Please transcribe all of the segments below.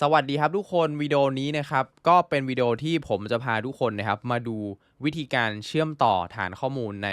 สวัสดีครับทุกคนวิดีโอนี้นะครับก็เป็นวิดีโอที่ผมจะพาทุกคนนะครับมาดูวิธีการเชื่อมต่อฐานข้อมูลใน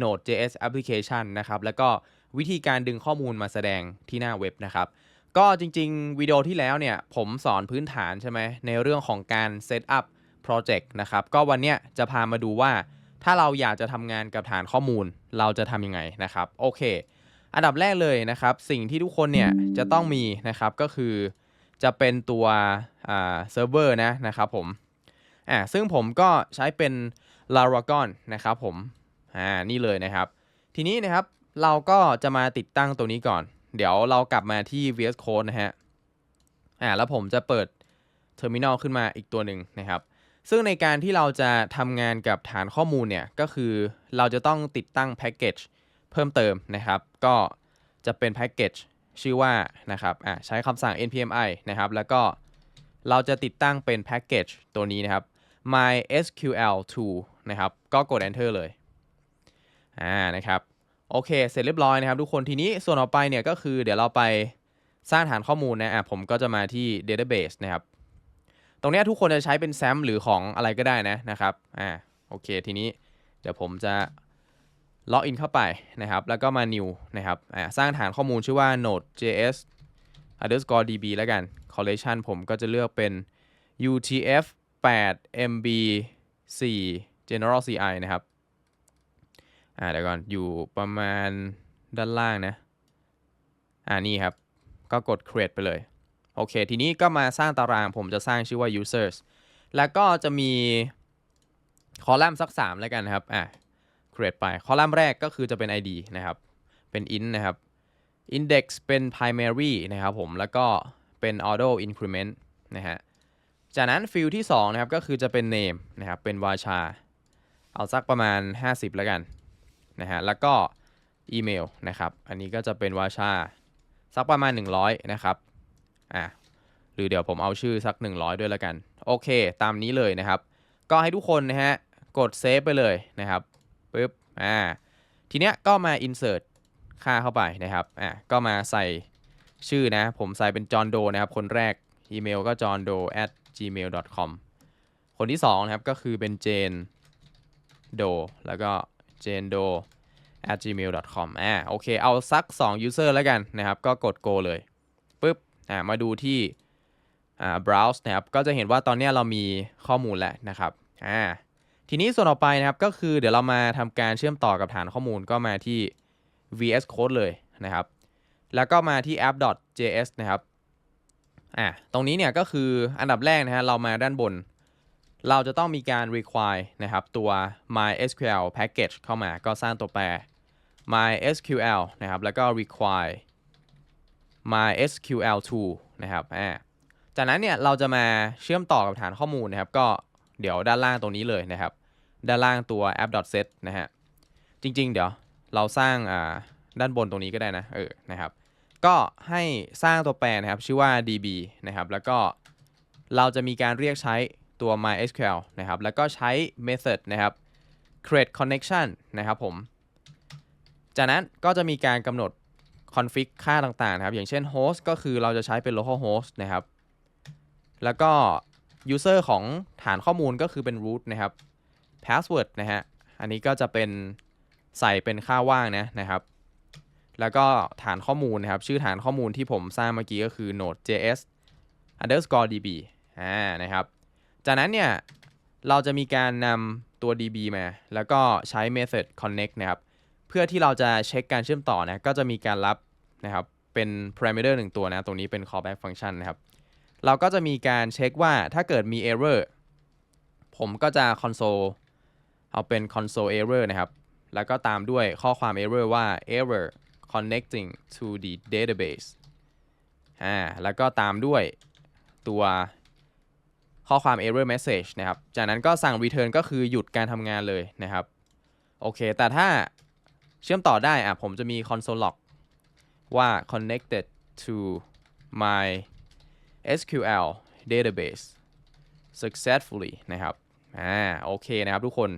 Node.js application นะครับแล้วก็วิธีการดึงข้อมูลมาแสดงที่หน้าเว็บนะครับก็จริงๆวิดีโอที่แล้วเนี่ยผมสอนพื้นฐานใช่ไหมในเรื่องของการ set up project นะครับก็วันเนี้ยจะพามาดูว่าถ้าเราอยากจะทำงานกับฐานข้อมูลเราจะทำยังไงนะครับโอเค อันดับแรกเลยนะครับสิ่งที่ทุกคนเนี่ยจะต้องมีนะครับก็คือ จะเป็นตัวเซิร์ฟเวอร์นะนะครับผมอ่าซึ่งผมก็ใช้เป็น Laragon นะครับผมอ่านี่เลยนะครับ ทีนี้นะครับเราก็จะมาติดตั้งตัวนี้ก่อน เดี๋ยวเรากลับมาที่ VS Code นะฮะอ่าแล้วผมจะเปิด Terminal ขึ้นมาอีกตัวหนึ่งนะครับ ซึ่งในการที่เราจะทำงานกับฐานข้อมูลเนี่ยก็คือเราจะต้องติดตั้งแพ็กเกจเพิ่มเติมนะครับ ก็จะเป็นแพ็กเกจ ชื่อว่านะครับอะใช้คำสั่ง npm i นะครับ แล้วก็เราจะติดตั้งเป็นแพ็กเกจตัวนี้นะครับ mysql2 นะครับ ก็กด enter เลย อ่า นะครับ โอเค เสร็จเรียบร้อยนะครับ ทุกคน ทีนี้ส่วนต่อไปเนี่ยก็คือเดี๋ยวเราไปสร้างฐานข้อมูลนะ อะ ผมก็จะมาที่ database นะครับ ตรงนี้ทุกคนจะใช้เป็นแซมหรือของอะไรก็ได้นะ นะครับ อ่า โอเค ทีนี้เดี๋ยวผมจะ ล็อกอินเข้าไปนะครับ แล้วก็มา new นะครับสร้างฐานข้อมูลชื่อว่า node.js underscore db แล้วกัน collection ผมก็จะเลือกเป็น utf 8 mb 4 general ci นะครับ อ่าเดี๋ยวก่อน อยู่ประมาณด้านล่างนะ อ่านี่ครับ ก็กด create ไปเลย โอเค ทีนี้ก็มาสร้างตาราง ผมจะสร้างชื่อว่า users แล้วก็จะมีคอลัมน์สัก 3 แล้วกันครับ อะ create ไป คอลัมน์แรกก็คือจะเป็น id นะครับ เป็น int นะครับ index เป็น primary นะครับผม แล้วก็เป็น auto increment นะฮะ จากนั้นฟิลที่2นะครับก็คือจะเป็น name นะครับ เป็นวาชา เอาสักประมาณ 50 แล้วกันนะฮะ แล้วก็อีเมลนะครับ อันนี้ก็จะเป็นวาชาสักประมาณ 100 นะครับ อะ หรือเดี๋ยวผมเอาชื่อสัก 100 ด้วยแล้วกัน โอเค ตามนี้เลยนะครับ ก็ให้ทุกคนนะฮะ กดเซฟไปเลยนะครับ ปึ๊บอ่าทีเนี้ยก็มา insert ค่าเข้าไปนะครับอะก็มาใส่ชื่อนะ ผมใส่เป็นจอห์นโดนะครับ คนแรกอีเมลก็ john d o at gmail com คนที่2นะครับก็คือเป็น jane doe แล้วก็ jane d o at gmail com อ่าโอเค เอาสัก 2 user แล้วกันนะครับ ก็กด go เลยปึ๊บอ่ามาดูที่อ่า browse นะครับ ก็จะเห็นว่าตอนเนี้ยเรามีข้อมูลแล้วนะครับอ่า ทีนี้ส่วนต่อไปนะครับก็คือเดี๋ยวเรามาทำการเชื่อมต่อกับฐานข้อมูลก็มาที่ VS Code เลยนะครับ แล้วก็มาที่ app.js นะครับอ่าตรงนี้เนี่ยก็คืออันดับแรกนะฮะเรามาด้านบน เราจะต้องมีการ require นะครับตัว mysql package เข้ามาก็สร้างตัวแปร mysql นะครับแล้วก็ require mysql2 นะครับอ่าจากนั้นเนี่ยเราจะมาเชื่อมต่อกับฐานข้อมูลนะครับ ก็เดี๋ยวด้านล่างตรงนี้เลยนะครับ ด้านล่างตัว app.set นะฮะ จริง ๆ เดี๋ยวเราสร้างอ่าด้านบนตรงนี้ก็ได้นะ เออ นะครับ ก็ให้สร้างตัวแปรนะครับ ชื่อว่า db นะครับ แล้วก็เราจะมีการเรียกใช้ตัว mysql นะครับ แล้วก็ใช้ method นะครับ create connection นะครับผม จากนั้นก็จะมีการกำหนด config ค่าต่างๆ นะครับ อย่างเช่น host ก็คือเราจะใช้เป็น localhost นะครับ แล้วก็ user ของฐานข้อมูลก็คือเป็น root นะครับ password นะฮะ อันนี้ก็จะเป็นใส่เป็นค่าว่างนะนะครับ แล้วก็ฐานข้อมูลนะครับ ชื่อฐานข้อมูลที่ผมสร้างเมื่อกี้ก็คือ node.js underscore db อ่านะครับ จากนั้นเนี่ย เราจะมีการนำตัว db มา แล้วก็ใช้ method connect นะครับ เพื่อที่เราจะเช็คการเชื่อมต่อนะ ก็จะมีการรับนะครับ เป็น parameter หนึ่งตัวนะ ตรงนี้เป็น callback function นะครับ เราก็จะมีการเช็คว่าถ้าเกิดมี error ผมก็จะ console เอาเป็น console error นะครับ แล้วก็ตามด้วยข้อความ error ว่า error connecting to the database อ่า แล้วก็ตามด้วยตัวข้อความ error message นะครับ จากนั้นก็สั่ง return ก็คือหยุดการทำงานเลยนะครับ โอเค แต่ถ้าเชื่อมต่อได้อะผมจะมี console log ว่า connected to my SQL database successfully นะครับ อ่า โอเคนะครับทุกคน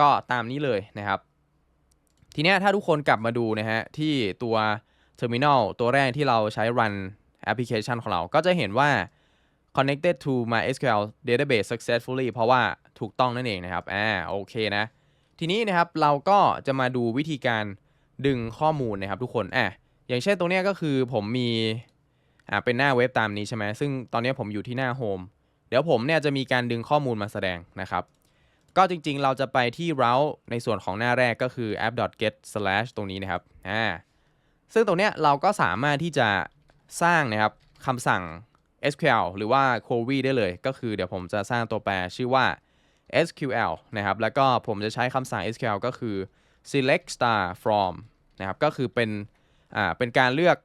ก็ตามนี้เลยนะครับ ทีนี้ถ้าทุกคนกลับมาดูนะฮะที่ตัว Terminal ตัวแรกที่เราใช้ run แอปพลิเคชันของเรา ก็จะเห็นว่า connected to MySQL database successfully เพราะว่าถูกต้องนั่นเองนะครับ อ่า โอเคนะ ทีนี้นะครับเราก็จะมาดูวิธีการดึงข้อมูลนะครับทุกคน อะ อย่างเช่นตรงนี้ก็คือผมมี อ่า เป็นหน้าเว็บตามนี้ใช่ไหม ซึ่งตอนนี้ผมอยู่ที่หน้าโฮม เดี๋ยวผมเนี่ยจะมีการดึงข้อมูลมาแสดงนะครับ ก็จริงๆ เราจะไปที่ route ในส่วนของหน้าแรกก็คือ app.get slash ตรงนี้นะครับอ่าซึ่งตรงเนี้ยเราก็สามารถที่จะสร้างนะครับคำสั่ง SQL หรือว่า query ได้เลย ก็คือเดี๋ยวผมจะสร้างตัวแปรชื่อว่า SQL นะครับ แล้วก็ผมจะใช้คำสั่ง SQL ก็คือ select star from นะครับ ก็คือเป็น อ่า เป็นการเลือก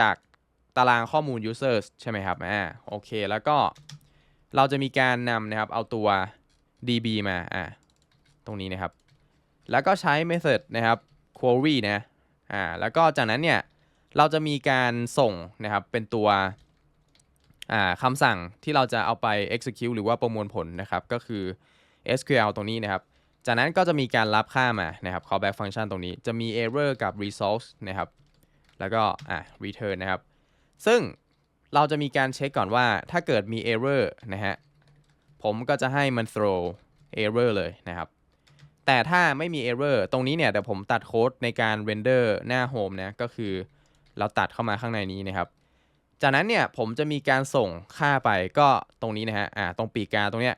จากตารางข้อมูล users ใช่ไหมครับ อ่า โอเค แล้วก็เราจะมีการนำนะครับ เอาตัว db มาอ่าตรงนี้นะครับ แล้วก็ใช้ method นะครับ query นะอ่าแล้วก็จากนั้นเนี่ยเราจะมีการส่งนะครับเป็นตัวอ่าคำสั่งที่เราจะเอาไป execute หรือว่าประมวลผลนะครับก็คือ SQL ตรงนี้นะครับ จากนั้นก็จะมีการรับค่ามานะครับ callback function ตรงนี้จะมี error กับ result นะครับ แล้วก็อะ return นะครับ ซึ่งเราจะมีการเช็คก่อนว่าถ้าเกิดมี error นะฮะ ผมก็จะให้มัน throw error เลยนะครับ แต่ถ้าไม่มี error ตรงนี้เนี่ยเดี๋ยวผมตัดโค้ดในการ render หน้า home นะก็คือเราตัดเข้ามาข้างในนี้นะครับ จากนั้นเนี่ยผมจะมีการส่งค่าไปก็ตรงนี้นะฮะอ่าตรงปีกกาตรงเนี้ย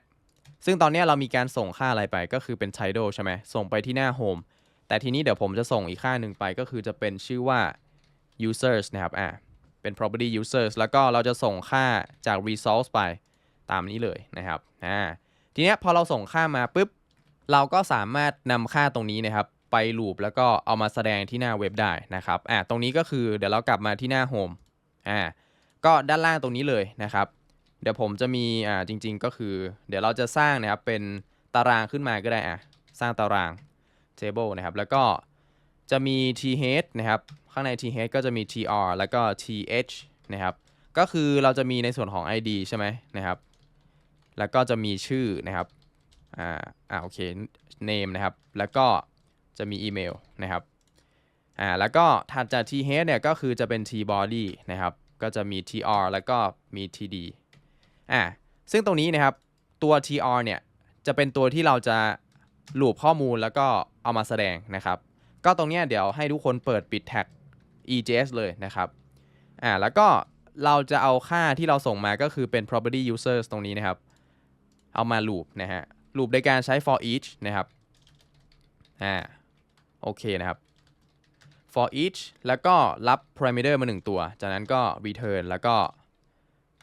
ซึ่งตอนนี้เรามีการส่งค่าอะไรไปก็คือเป็น title ใช่ไหมส่งไปที่หน้า home แต่ทีนี้เดี๋ยวผมจะส่งอีกค่าหนึ่งไปก็คือจะเป็นชื่อว่า users นะครับอ่าเป็น property users แล้วก็เราจะส่งค่าจาก resource ไป ตามนี้เลยนะครับอ่าทีเนี้ยพอเราส่งค่ามาปุ๊บ เราก็สามารถนำค่าตรงนี้นะครับไป loop แล้วก็เอามาแสดงที่หน้าเว็บได้นะครับอ่าตรงนี้ก็คือเดี๋ยวเรากลับมาที่หน้า home อ่าก็ด้านล่างตรงนี้เลยนะครับ เดี๋ยวผมจะมีอ่าจริง ๆ ก็คือ เดี๋ยวเราจะสร้างนะครับเป็นตารางขึ้นมาก็ได้อะสร้างตาราง table นะครับ แล้วก็จะมี th นะครับ ข้างใน th ก็จะมี tr แล้วก็ th นะครับ ก็คือเราจะมีในส่วนของ id ใช่ไหมนะครับ แล้วก็จะมีชื่อนะครับ อ่า อ่า โอเค name นะครับ แล้วก็จะมีอีเมลนะครับ อ่า แล้วก็ถัดจาก th เนี่ยก็คือจะเป็น tbody นะครับ ก็จะมี tr แล้วก็มี td อ่า ซึ่งตรงนี้นะครับ ตัว tr เนี่ย จะเป็นตัวที่เราจะลูปข้อมูลแล้วก็เอามาแสดงนะครับ ก็ตรงนี้เดี๋ยวให้ทุกคนเปิดปิดแท็ก EJS เลยนะครับ อ่า แล้วก็เราจะเอาค่าที่เราส่งมาก็คือเป็น property users ตรงนี้นะครับ เอามาลูปนะฮะลูปโดยการใช้ for each นะครับอ่าโอเคนะครับ for each แล้วก็รับ parameter มา 1 ตัว จากนั้นก็ return แล้วก็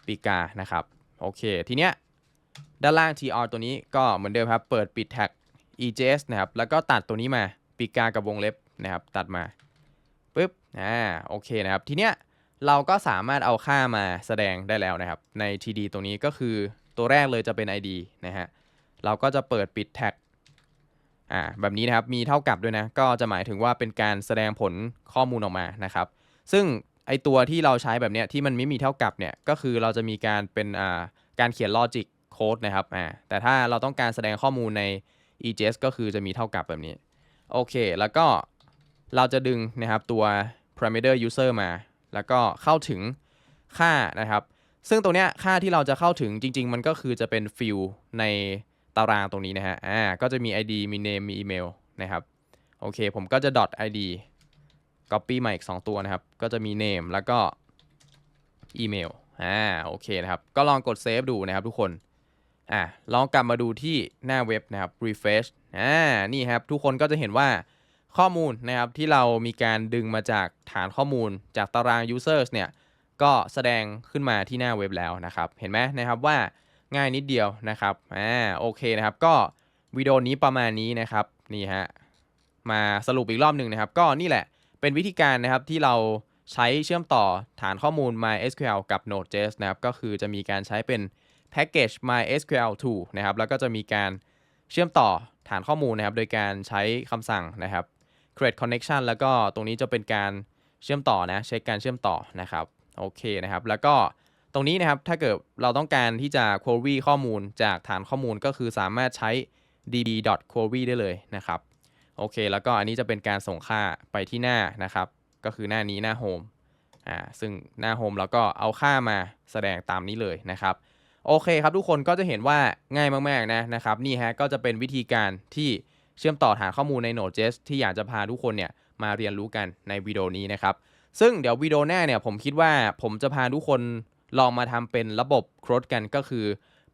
ปีกานะครับ โอเค ทีเนี้ยด้านล่าง tr ตัวนี้ก็เหมือนเดิมครับ เปิดปิดแท็ก EJS นะครับ แล้วก็ตัดตัวนี้มาปีกากับวงเล็บนะครับ ตัดมาปุ๊บ อ่า โอเคนะครับ ทีเนี้ยเราก็สามารถเอาค่ามาแสดงได้แล้วนะครับ ใน TD ตรงนี้ก็คือ ตัวแรกเลยจะเป็น ID นะฮะ เราก็จะเปิดปิดแท็กอ่าแบบนี้นะครับ มีเท่ากับด้วยนะ ก็จะหมายถึงว่าเป็นการแสดงผลข้อมูลออกมานะครับ ซึ่งไอตัวที่เราใช้แบบเนี้ยที่มันไม่มีเท่ากับเนี่ยก็คือเราจะมีการเป็นอ่าการเขียนลอจิกโค้ดนะครับอ่าแต่ถ้าเราต้องการแสดงข้อมูลใน EJS ก็คือจะมีเท่ากับแบบนี้โอเค แล้วก็เราจะดึงนะครับตัว parameter user มา แล้วก็เข้าถึงค่านะครับ ซึ่งตรงเนี้ยค่าที่เราจะเข้าถึงจริง ๆ มันก็คือจะเป็นฟิลในตารางตรงนี้นะฮะ อ่า ก็จะมี ID มี name มี email นะครับ โอเค ผมก็จะ dot id copy มาอีก 2 ตัวนะครับ ก็จะมี name แล้วก็ email อ่า โอเคนะครับ ก็ลองกด save ดูนะครับทุกคน อะลองกลับมาดูที่หน้าเว็บนะครับ refresh อ่า นี่ครับ ทุกคนก็จะเห็นว่าข้อมูลนะครับที่เรามีการดึงมาจากฐานข้อมูลจากตาราง users เนี่ย ก็แสดงขึ้นมาที่หน้าเว็บแล้วนะครับ เห็นไหมนะครับว่าง่ายนิดเดียวนะครับอ่าโอเคนะครับ ก็วิดีโอนี้ประมาณนี้นะครับนี่ฮะมาสรุปอีกรอบหนึ่งนะครับ ก็นี่แหละเป็นวิธีการนะครับที่เราใช้เชื่อมต่อฐานข้อมูล MySQL กับ Node.js นะครับ ก็คือจะมีการใช้เป็น package MySQL2 นะครับ แล้วก็จะมีการเชื่อมต่อฐานข้อมูลนะครับ โดยการใช้คำสั่งนะครับ create connection แล้วก็ตรงนี้จะเป็นการเชื่อมต่อนะ เช็คการเชื่อมต่อนะครับ โอเคนะครับ แล้วก็ตรงนี้นะครับถ้าเกิดเราต้องการที่จะ query ข้อมูลจากฐานข้อมูลก็คือสามารถใช้ db.query ได้เลยนะครับโอเค แล้วก็อันนี้จะเป็นการส่งค่าไปที่หน้านะครับ ก็คือหน้านี้หน้า home อ่าซึ่งหน้า home เราก็เอาค่ามาแสดงตามนี้เลยนะครับโอเคครับทุกคนก็จะเห็นว่าง่ายมากๆนะนะครับนี่ฮะก็จะเป็นวิธีการที่เชื่อมต่อฐานข้อมูลใน Node.js ที่อยากจะพาทุกคนเนี่ยมาเรียนรู้กันในวิดีโอนี้นะครับ ซึ่งเดี๋ยววิดีโอหน้าเนี่ยผมคิดว่าผมจะพาทุกคนลองมาทำเป็นระบบโครดกันก็คือ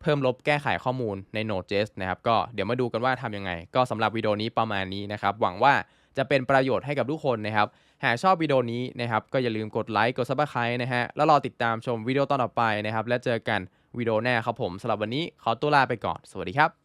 เพิ่มลบแก้ไขข้อมูลใน Node.js นะครับ ก็เดี๋ยวมาดูกันว่าทำยังไง ก็สำหรับวิดีโอนี้ประมาณนี้นะครับ หวังว่าจะเป็นประโยชน์ให้กับทุกคนนะครับ หากชอบวิดีโอนี้นะครับ ก็อย่าลืมกดไลค์ กด Subscribe นะฮะ แล้วรอติดตามชมวิดีโอตอนต่อไปนะครับ และเจอกันวิดีโอหน้าครับผมสำหรับวันนี้ขอตัวลาไปก่อน สวัสดีครับ